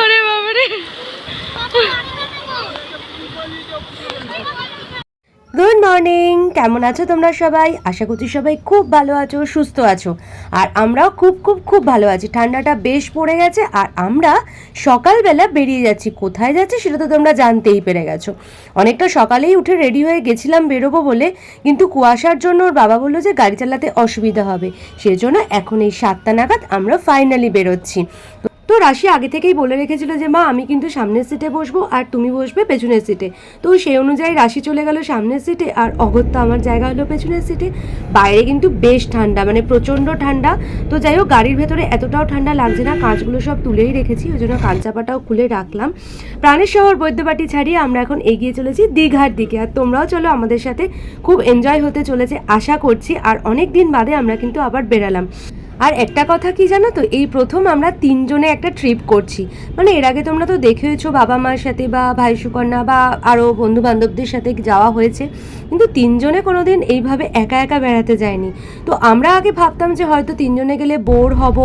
আরে বাবারে। Good morning কেমন আছো তোমরা সবাই? আশা করছি সবাই খুব ভালো আছো, সুস্থ আছো। আর আমরাও খুব খুব খুব ভালো আছি। ঠান্ডাটা বেশ পড়ে গেছে আর আমরা সকালবেলা বেরিয়ে যাচ্ছি। কোথায় যাচ্ছি সেটা তো তোমরা জানতেই পেরে গেছো। অনেকটা সকালেই উঠে রেডি হয়ে গেছিলাম বেরোবো বলে, কিন্তু কুয়াশার জন্য ওর বাবা বলল যে গাড়ি চালাতে অসুবিধা হবে। সেজন্য এখন এই সাতটা নাগাদ আমরা ফাইনালি বেরোচ্ছি। তো- রাশি আগে থেকেই বলে রেখেছিল যে, মা, আমি কিন্তু সামনের সিটে বসবো আর তুমি বসবে পেছনের সিটে তো সেই অনুযায়ী রাশি চলে গেল সামনের সিটে আর অগত্যা আমার জায়গা হলো পেছনের সিটে বাইরে কিন্তু বেশ ঠান্ডা মানে প্রচণ্ড ঠান্ডা। তো যাই হোক, গাড়ির ভেতরে এতটাও ঠান্ডা লাগছে না, কাঁচগুলো সব তুলেই রেখেছি, ওই জন্য কান চাপাটাও খুলে রাখলাম। প্রাণের শহর বৈদ্যবাটি ছাড়িয়ে আমরা এখন এগিয়ে চলেছি দীঘার দিকে। আর তোমরাও চলো আমাদের সাথে খুব এনজয় হতে চলেছে, আশা করছি। আর অনেক দিন বাদে আমরা কিন্তু আবার বেরালাম। আর একটা কথা কি জানো তো? এই প্রথম আমরা তিনজনে একটা ট্রিপ করছি। মানে এর আগে তোমরা তো দেখেছ বাবা মার সাথে বা ভাই সুকন্যা বা আরও বন্ধু বান্ধবদের সাথে যাওয়া হয়েছে। কিন্তু তিনজনে কোনো দিন এইভাবে একা একা বেড়াতে যায়নি। তো আমরা আগে ভাবতাম যে হয়তো তিনজনে গেলে বোর হব।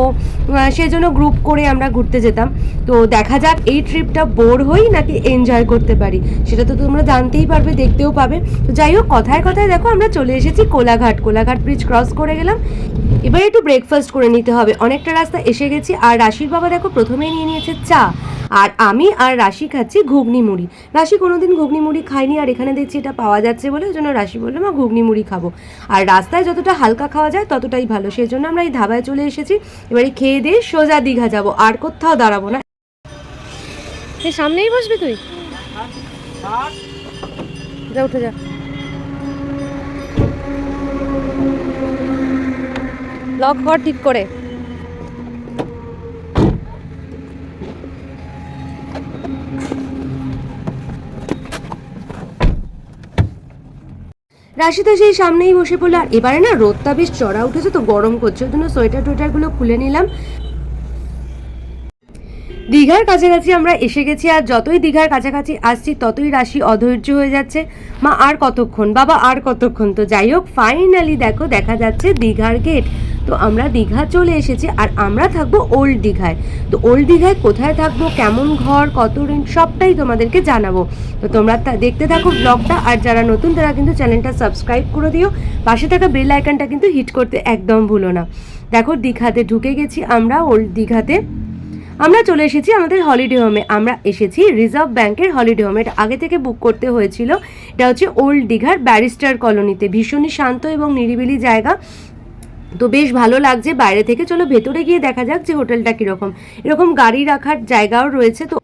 সেজন্য গ্রুপ করে আমরা ঘুরতে যেতাম। তো দেখা যাক এই ট্রিপটা বোর হই নাকি এনজয় করতে পারি। সেটা তো তোমরা জানতেই পারবে, দেখতেও পাবে। তো যাই হোক, কথায় কথায় দেখো, আমরা চলে এসেছি কোলাঘাট। কোলাঘাট ব্রিজ ক্রস করে গেলাম। এবার একটু ব্রেকফাস্ট করে নিতে হবে। অনেকটা রাস্তা এসে গেছি। আর রাশির বাবা দেখো প্রথমেই নিয়ে নিয়েছে চা। আর আমি আর রাশি খাচ্ছি ঘুগনি মুড়ি। রাশি কোনোদিন ঘুগনি মুড়ি খাইনি আর এখানে দেখছি এটা পাওয়া যাচ্ছে বলে ওই জন্য রাশি বলল মা ঘুগনি মুড়ি খাব। আর রাস্তায় যতটা হালকা খাওয়া যায় ততটাই ভালো। সেই জন্য আমরা এই ধাবায় চলে এসেছি। এবারে খেয়ে দিয়ে সোজা দীঘা যাব। আর কোথাও দাঁড়াবো না। সামনেই বসবি তুই? যা উঠে যা। লক কর ঠিক করে। রাশি তো সেই সামনেই বসে পড়ল, আর এবারে না রোদটা বেশ চড়া উঠেছে, তো গরম করছে, ওই জন্য সোয়েটার টোয়েটারগুলো খুলে নিলাম। দীঘার কাছাকাছি আমরা এসে গেছি, আর যতই দীঘার কাছাকাছি আসছি, ততই রাশি অধৈর্য হয়ে যাচ্ছে। মা, আর কতক্ষণ? বাবা, আর কতক্ষণ? তো যাই হোক ফাইনালি দেখো, দেখা যাচ্ছে দীঘার গেট তো আমরা দীঘা চলে এসেছি আর আমরা থাকব ওল্ড দীঘায়। তো ওল্ড দীঘায় কোথায় থাকব, কেমন ঘর, কত রেন্ট সবটাই তোমাদেরকে জানাব। তো তোমরা দেখতে থাকো ব্লগটা আর যারা নতুন তারা কিন্তু চ্যানেলটা সাবস্ক্রাইব করে দিও। পাশে থাকা বেল আইকনটা কিন্তু হিট করতে একদম ভুলো না। দেখো দীঘাতে ঢুকে গেছি আমরা ওল্ড দীঘাতে। আমরা চলে এসেছি আমাদের হলিডে হোমে আমরা এসেছি রিজার্ভ ব্যাংকের হলিডে হোমে এটা আগে থেকে বুক করতে হয়েছিল। এটা হচ্ছে ওল্ড দীঘার ব্যারিস্টার কলোনিতে ভীষণই শান্ত এবং নিরিবিলি জায়গা। তো বেশ ভালো লাগছে। বাইরে থেকে চলো ভেতরে গিয়ে দেখা যাক যে হোটেলটা কীরকম। এরকম গাড়ি রাখার জায়গাও রয়েছে তো।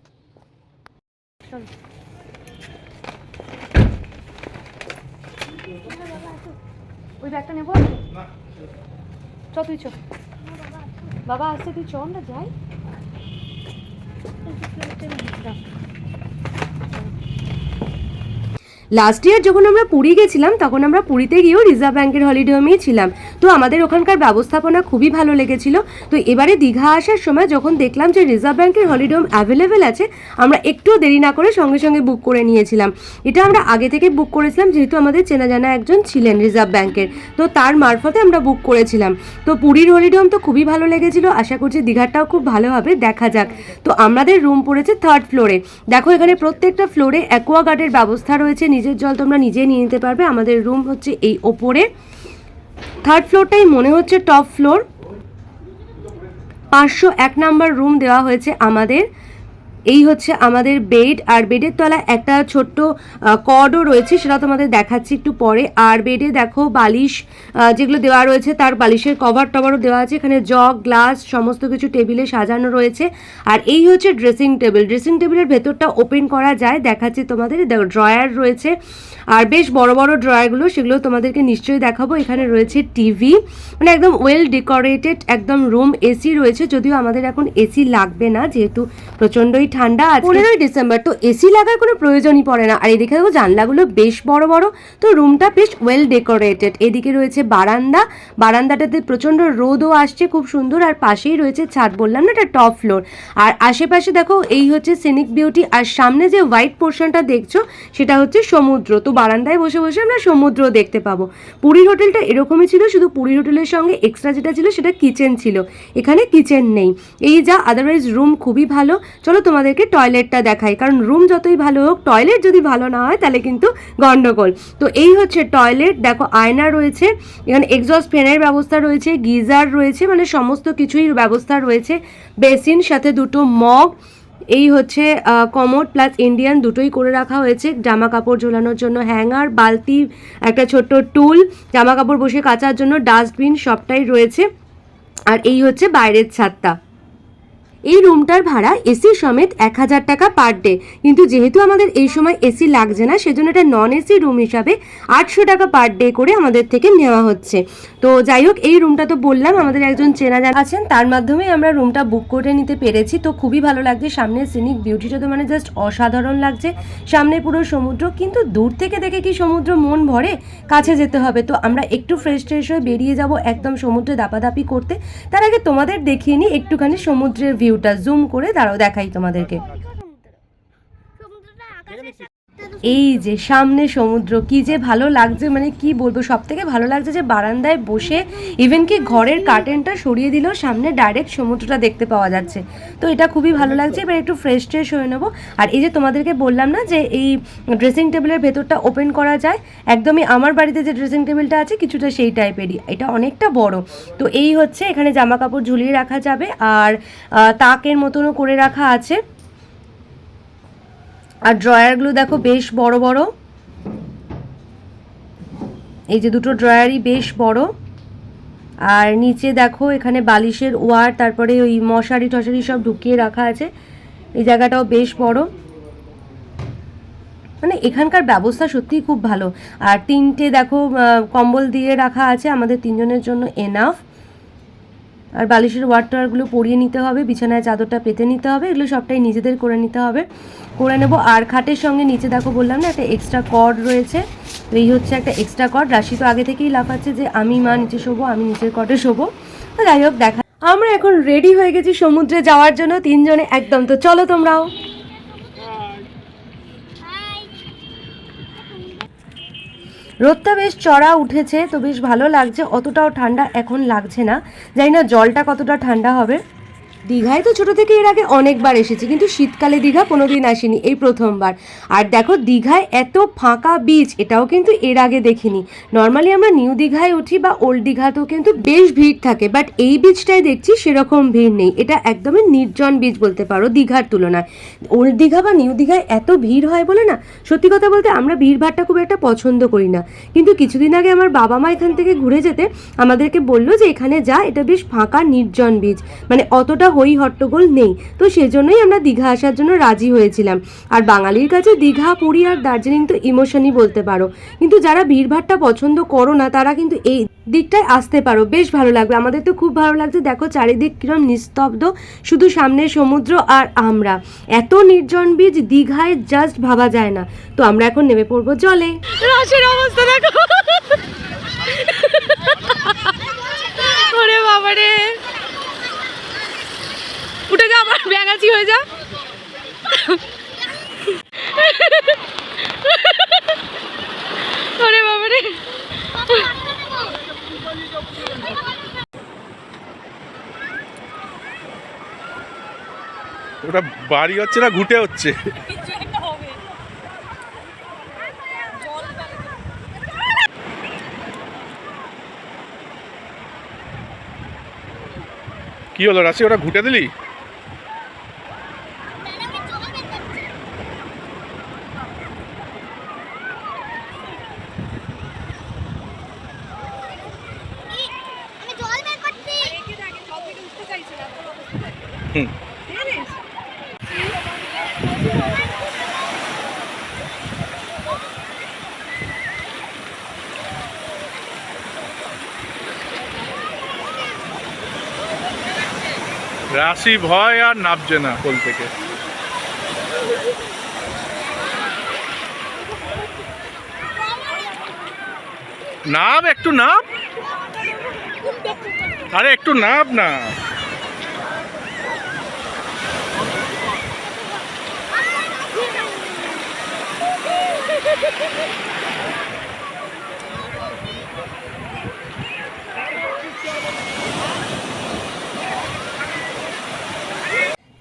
ওই ব্যাগটা নেব? চ তুই চ। বাবা আসছে তুই চ আমরা যাই। লাস্ট ইয়ার যখন আমরা পুরী গেছিলাম তখন আমরা পুরীতে গিয়েও রিজার্ভ ব্যাংকের হলিডে হোমেই ছিলাম তো আমাদের ওখানকার ব্যবস্থাপনা খুবই ভালো লেগেছিল। তো এবারে দীঘা আসার সময় যখন দেখলাম যে রিজার্ভ ব্যাংকের হলিডে হোম অ্যাভেলেবেল আছে, আমরা একটুও দেরি না করে সঙ্গে সঙ্গে বুক করে নিয়েছিলাম। এটা আমরা আগে থেকে বুক করেছিলাম, যেহেতু আমাদের চেনা জানা একজন ছিলেন রিজার্ভ ব্যাংকের। তো তার মারফতে আমরা বুক করেছিলাম। তো পুরীর হলিডে হোম তো খুবই ভালো লেগেছিল, আশা করছি দীঘাটাও খুব ভালো হবে, দেখা যাক। তো আমাদের রুম পড়েছে থার্ড ফ্লোরে। দেখো এখানে প্রত্যেকটা ফ্লোরে অ্যাকোয়াগার্ডের ব্যবস্থা রয়েছে, নিজের জল তোমরা নিজে নিয়ে নিতে পারবে। আমাদের রুম হচ্ছে এই ওপরে। থার্ড ফ্লোরটাই মনে হচ্ছে টপ ফ্লোর পাঁচশো এক নাম্বার রুম দেওয়া হয়েছে আমাদের। এই হচ্ছে আমাদের বেড আর বেডের তলায় একটা ছোট্ট কর্ডও রয়েছে, সেটা তোমাদের দেখাচ্ছি একটু পরে। আর বেডে দেখো বালিশ যেগুলো দেওয়া রয়েছে, তার বালিশের কভার টভারও দেওয়া আছে, এখানে জগ গ্লাস সমস্ত কিছু টেবিলে সাজানো রয়েছে। আর এই হচ্ছে ড্রেসিং টেবিল ড্রেসিং টেবিলের ভেতরটা ওপেন করা যায়, দেখাচ্ছি তোমাদের ড্রয়ার রয়েছে। আর বেশ বড় বড় ড্রয়ারগুলো সেগুলো তোমাদেরকে নিশ্চয়ই দেখাবো, এখানে রয়েছে টিভি মানে একদম ওয়েল ডেকোরেটেড একদম রুম এসি রয়েছে, যদিও আমাদের এখন এসি লাগবে না, যেহেতু প্রচণ্ডই ঠান্ডা আছে পনেরোই ডিসেম্বর, তো এসি লাগার কোনো প্রয়োজনই পড়ে না। আর এদিকে দেখো, জানলাগুলো বেশ বড় বড়, তো রুমটা বেশ ওয়েল ডেকোরেটেড এদিকে রয়েছে বারান্দা, বারান্দাটাতে প্রচণ্ড রোদও আসছে, খুব সুন্দর। আর পাশেই রয়েছে ছাদ, বললাম না, এটা টপ ফ্লোর আর আশেপাশে দেখো, এই হচ্ছে সিনিক বিউটি আর সামনে যে হোয়াইট পোর্শনটা দেখছ, সেটা হচ্ছে সমুদ্র। তো বারান্দায় বসে বসে আমরা সমুদ্র দেখতে পাবো। পুরীর হোটেলটা এরকমই ছিল, শুধু পুরীর হোটেলের সঙ্গে এক্সট্রা যেটা ছিল, সেটা কিচেন ছিল। এখানে কিচেন নেই। এই যা আদারওয়াইজ রুম খুবই ভালো। চলো তোমাদেরকে টয়লেটটা দেখাই। কারণ রুম যতই ভালো হোক টয়লেট যদি ভালো না হয়, তাহলে কিন্তু গন্ডগোল। তো এই হচ্ছে টয়লেট দেখো, আয়না রয়েছে, এখানে এক্সস্ট ফ্যানের ব্যবস্থা রয়েছে, গিজার রয়েছে মানে সমস্ত কিছুই ব্যবস্থা রয়েছে। বেসিন, সাথে দুটো মগ, এই হচ্ছে কমোড প্লাস ইন্ডিয়ান দুটোই করে রাখা হয়েছে। জামা কাপড় ঝোলানোর জন্য হ্যাঙ্গার বালতি, একটা ছোট্ট টুল জামা কাপড় বসে কাচার জন্য ডাস্টবিন সবটাই রয়েছে। আর এই হচ্ছে বাইরের ছাদটা। এই রুমটার ভাড়া এসি সমেত এক হাজার টাকা পার ডে কিন্তু যেহেতু আমাদের এই সময় এসি লাগছে না, সেজন্য এটা নন এসি রুম হিসাবে আটশো টাকা পার ডে করে আমাদের থেকে নেওয়া হচ্ছে। তো যাই হোক, এই রুমটা তো বললাম, আমাদের একজন চেনা জানা আছেন, তার মাধ্যমে আমরা রুমটা বুক করে নিতে পেরেছি। তো খুবই ভালো লাগছে, সামনে সিনিক বিউটিটা তো মানে জাস্ট অসাধারণ লাগছে। সামনে পুরো সমুদ্র, কিন্তু দূর থেকে দেখে কি সমুদ্র মন ভরে? কাছে যেতে হবে। তো আমরা একটু ফ্রেশ ট্রেশ হয়ে বেরিয়ে যাব একদম সমুদ্রে দাপাদাপি করতে। তার আগে তোমাদের দেখিয়ে নিই একটুখানি সমুদ্রের ভিউটা জুম করে দাঁড়াও দেখাই তোমাদেরকে। এই যে সামনে সমুদ্র, কি যে ভালো লাগছে মানে কি বলব সব থেকে ভালো লাগছে যে বারান্দায় বসে ইভেন কি ঘরের কার্টেনটা সরিয়ে দিলেও সামনে ডাইরেক্ট সমুদ্রটা দেখতে পাওয়া যাচ্ছে। তো এটা খুবই ভালো লাগছে, এবার একটু ফ্রেশ ট্রেশ হয়ে নেব। আর এই যে তোমাদেরকে বললাম না যে এই ড্রেসিং টেবিলের ভেতরটা ওপেন করা যায়, একদমই আমার বাড়িতে যে ড্রেসিং টেবিলটা আছে কিছুটা সেই টাইপেরই এটা অনেকটা বড়। তো এই হচ্ছে এখানে জামা কাপড় ঝুলিয়ে রাখা যাবে, আর তাকের মতনও করে রাখা আছে। আর ড্রয়ারগুলো দেখো বেশ বড় বড়। এই যে দুটো ড্রয়ারই বেশ বড়। আর নিচে দেখো এখানে বালিশের ওয়ার, তারপরে ওই মশারি টশারি সব ঢুকিয়ে রাখা আছে। এই জায়গাটাও বেশ বড়। মানে এখানকার ব্যবস্থা সত্যিই খুব ভালো। আর তিনটে দেখো কম্বল দিয়ে রাখা আছে। আমাদের তিনজনের জন্য এনাফ আর বালিশের ওয়াটারগুলো পরিয়ে নিতে হবে, বিছানায় চাদরটা পেতে নিতে হবে, এগুলো সবটাই নিজেদের করে নিতে হবে। করে নেব আর খাটের সঙ্গে নিচে দেখো বললাম না, একটা এক্সট্রা কর্ড রয়েছে। তো এই হচ্ছে একটা এক্সট্রা কর্ড রাশি তো আগে থেকেই লাফাচ্ছে যে আমি মা নিচে শোবো, আমি নিচের কটে শোবো। তো যাই হোক, দেখা আমরা এখন রেডি হয়ে গেছি সমুদ্রে যাওয়ার জন্য তিনজনে একদম। তো চলো তোমরাও। রোদটা বেশ চড়া উঠেছে, তো বেশ ভালো লাগছে। অতটাও ঠান্ডা এখন লাগছে না। জানি না জলটা কতটা ঠান্ডা হবে। দীঘায় তো ছোট থেকে এর আগে অনেকবার এসেছি, কিন্তু শীতকালে দীঘা কোনোদিন আসিনি এই প্রথমবার। আর দেখো, দীঘায় এত ফাঁকা বিচ এটাও কিন্তু এর আগে দেখিনি। নর্মালি আমরা নিউ দীঘায় উঠি বা ওল্ড দীঘাতেও কিন্তু বেশ ভিড় থাকে বাট এই বিচটায় দেখছি সেরকম ভিড় নেই। এটা একদমই নির্জন বিচ বলতে পারো দীঘার তুলনায়। ওল্ড দীঘা বা নিউ দীঘায় এত ভিড় হয় বলে না, সত্যি কথা বলতে আমরা ভিড় ভাড়টা খুব একটা পছন্দ করি না। কিন্তু কিছুদিন আগে আমার বাবা মা এখান থেকে ঘুরে যেতে আমাদেরকে বলল যে এখানে যা, এটা বেশ ফাঁকা, নির্জন বিচ মানে অতটা হই হট্টগোল নেই। তো সেজন্যই আমরা দীঘা আসার জন্য রাজি হয়েছিলাম। আর বাঙালির কাছে দীঘা, পুরী আর দার্জিলিং তো ইমোশনই বলতে পারো। কিন্তু যারা ভিড়ভাড়টা পছন্দ করো না, তারা কিন্তু এই দিকটায় আসতে পারো। বেশ ভালো লাগবে। আমাদের তো খুব ভালো লাগছে। দেখো চারিদিক কিরম নিস্তব্ধ। শুধু সামনে সমুদ্র আর আমরা। এত নির্জন বীজ দীঘায় জাস্ট ভাবা যায় না। তো আমরা এখন নেমে পড়ব জলে। অবস্থা, দেখো। উঠে যা, আমার ব্যাঙাচি হয়ে যা। ওরে বাবা রে। ওটা বাড়ি হচ্ছে না ঘুটে হচ্ছে? কি হলো রাশি, ওটা ঘুটে দিলি? রাশি ভয় আর নাবছে না কোল থেকে। নাব একটু নাব। আরে একটু নাব না।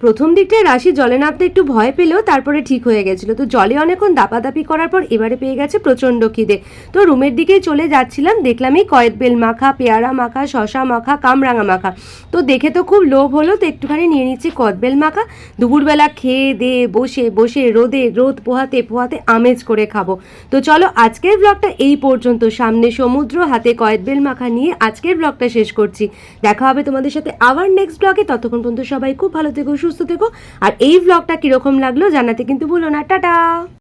প্রথম দিকটায় রাশি জলে নামতে একটু ভয় পেলেও তারপরে ঠিক হয়ে গেছিল। তো জলে অনেকক্ষণ দাপাদাপি করার পর এবারে পেয়ে গেছে প্রচণ্ড খিদে। তো রুমের দিকেই চলে যাচ্ছিলাম দেখলাম এই কয়েদ বেল মাখা, পেয়ারা মাখা শশা মাখা, কামরাঙা মাখা। তো দেখে তো খুব লোভ হলো, তো একটুখানি নিয়ে নিচ্ছি কদবেল মাখা। দুপুরবেলা খেয়ে দে, বসে বসে, রোদে, রোদ পোহাতে পোহাতে আমেজ করে খাব। তো চলো আজকের ব্লগটা এই পর্যন্ত। সামনে সমুদ্র, হাতে কয়েদবেল মাখা নিয়ে আজকের ব্লগটা শেষ করছি। দেখা হবে তোমাদের সাথে আবার নেক্সট ব্লগে ততক্ষণ পর্যন্ত সবাই খুব ভালো থেকো সুস্থ থেকো। আর এই ব্লগটা কীরকম লাগল জানাতে কিন্তু ভুলো না। টাটা!